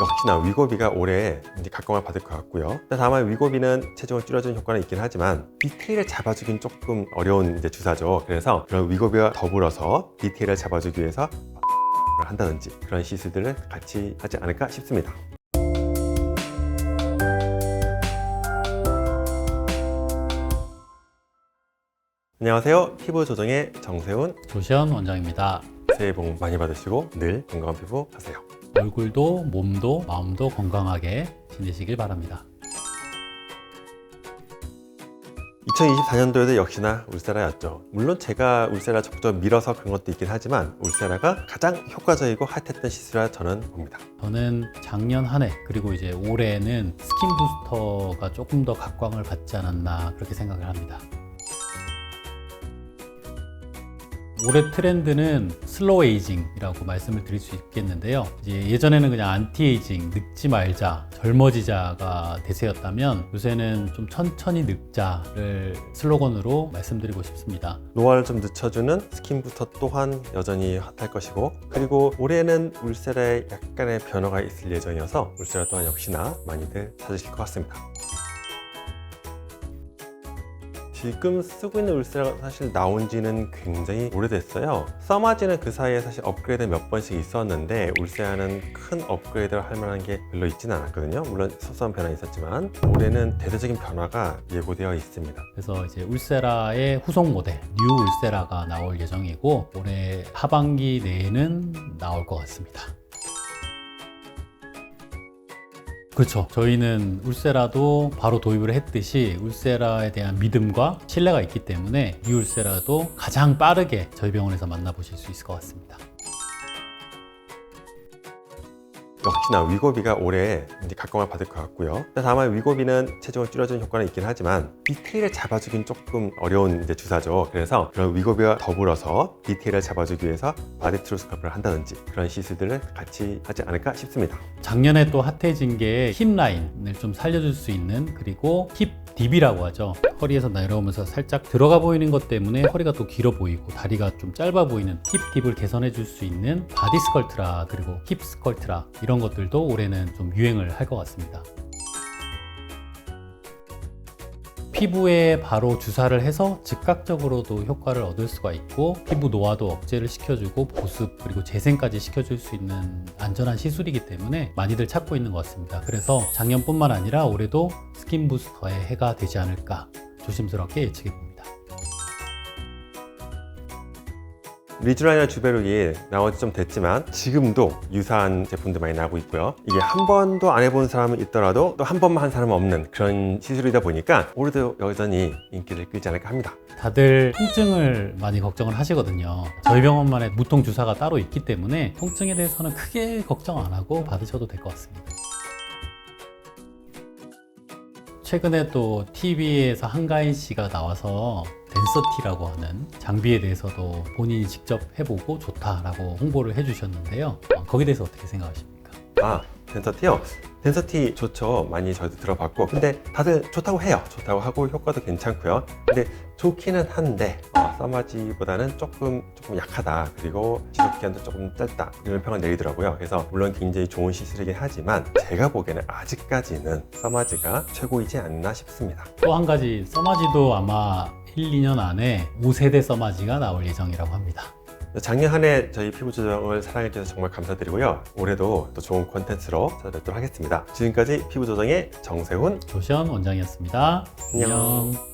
역시나 위고비가 올해 이제 각광을 받을 것 같고요. 다만 위고비는 체중을 줄여주는 효과는 있긴 하지만 디테일을 잡아주긴 조금 어려운 이제 주사죠. 그래서 그런 위고비와 더불어서 디테일을 잡아주기 위해서 를 한다든지 그런 시술들을 같이 하지 않을까 싶습니다. 안녕하세요. 피부 조정의 정세훈. 조시현 원장입니다. 새해 복 많이 받으시고 늘 건강한 피부 하세요. 얼굴도 몸도 마음도 건강하게 지내시길 바랍니다. 2024년도에도 역시나 울세라였죠. 물론 제가 울세라 적극 밀어서 그런 것도 있긴 하지만 울세라가 가장 효과적이고 핫했던 시술이라 저는 봅니다. 저는 작년 한 해 그리고 이제 올해는 스킨 부스터가 조금 더 각광을 받지 않았나 그렇게 생각을 합니다. 올해 트렌드는 슬로우 에이징이라고 말씀을 드릴 수 있겠는데요. 예전에는 그냥 안티 에이징, 늙지 말자, 젊어지자가 대세였다면 요새는 좀 천천히 늙자를 슬로건으로 말씀드리고 싶습니다. 노화를 좀 늦춰주는 스킨부터 또한 여전히 핫할 것이고 그리고 올해는 울세라에 약간의 변화가 있을 예정이어서 울세라 또한 역시나 많이들 찾으실 것 같습니다. 지금 쓰고 있는 울세라가 사실 나온 지는 굉장히 오래됐어요. 써마지는 그 사이에 사실 업그레이드 몇 번씩 있었는데 울세라는 큰 업그레이드를 할 만한 게 별로 있지는 않았거든요. 물론 소소한 변화 있었지만 올해는 대대적인 변화가 예고되어 있습니다. 그래서 이제 울세라의 후속 모델 뉴 울세라가 나올 예정이고 올해 하반기 내에는 나올 것 같습니다. 그렇죠. 저희는 울세라도 바로 도입을 했듯이 울세라에 대한 믿음과 신뢰가 있기 때문에 뉴 울세라도 가장 빠르게 저희 병원에서 만나보실 수 있을 것 같습니다. 역시나 위고비가 올해 각광을 받을 것 같고요. 다만 위고비는 체중을 줄여주는 효과는 있긴 하지만 디테일을 잡아주긴 조금 어려운 이제 주사죠. 그래서 그런 위고비와 더불어서 디테일을 잡아주기 위해서 바디트로스코피를 한다든지 그런 시술들을 같이 하지 않을까 싶습니다. 작년에 또 핫해진 게 힙 라인을 좀 살려줄 수 있는 그리고 힙 딥이라고 하죠. 허리에서 내려오면서 살짝 들어가 보이는 것 때문에 허리가 또 길어 보이고 다리가 좀 짧아 보이는 힙 딥을 개선해 줄 수 있는 바디 스컬트라 그리고 힙 스컬트라 이런 것들도 올해는 좀 유행을 할 것 같습니다. 피부에 바로 주사를 해서 즉각적으로도 효과를 얻을 수가 있고 피부 노화도 억제를 시켜주고 보습 그리고 재생까지 시켜줄 수 있는 안전한 시술이기 때문에 많이들 찾고 있는 것 같습니다. 그래서 작년뿐만 아니라 올해도 스킨 부스터의 해가 되지 않을까 조심스럽게 예측해 봅니다. 리쥬라이나 주베룩이 나온 지좀 됐지만 지금도 유사한 제품들 많이 나오고 있고요. 이게 한 번도 안 해본 사람은 있더라도 또 한 번만 한 사람은 없는 그런 시술이다 보니까 올해도 여전히 인기를 끌지 않을까 합니다. 다들 통증을 많이 걱정을 하시거든요. 저희 병원만의 무통 주사가 따로 있기 때문에 통증에 대해서는 크게 걱정 안 하고 받으셔도 될 것 같습니다. 최근에 또 TV에서 한가인 씨가 나와서 댄서티라고 하는 장비에 대해서도 본인이 직접 해보고 좋다라고 홍보를 해주셨는데요. 어, 거기에 대해서 어떻게 생각하십니까? 아, 덴서티요? 덴서티 좋죠. 많이 저도 들어봤고. 근데 다들 좋다고 해요. 좋다고 하고 효과도 괜찮고요. 근데 좋기는 한데, 어, 써마지보다는 조금, 조금 약하다. 그리고 지속기간도 조금 짧다. 이런 평을 내리더라고요. 그래서 물론 굉장히 좋은 시술이긴 하지만 제가 보기에는 아직까지는 써마지가 최고이지 않나 싶습니다. 또 한 가지 써마지도 아마 1, 2년 안에 5세대 써마지가 나올 예정이라고 합니다. 작년 한 해 저희 피부 조정을 사랑해주셔서 정말 감사드리고요. 올해도 또 좋은 콘텐츠로 찾아뵙도록 하겠습니다. 지금까지 피부 조정의 정세훈 조시현 원장이었습니다. 안녕. 안녕.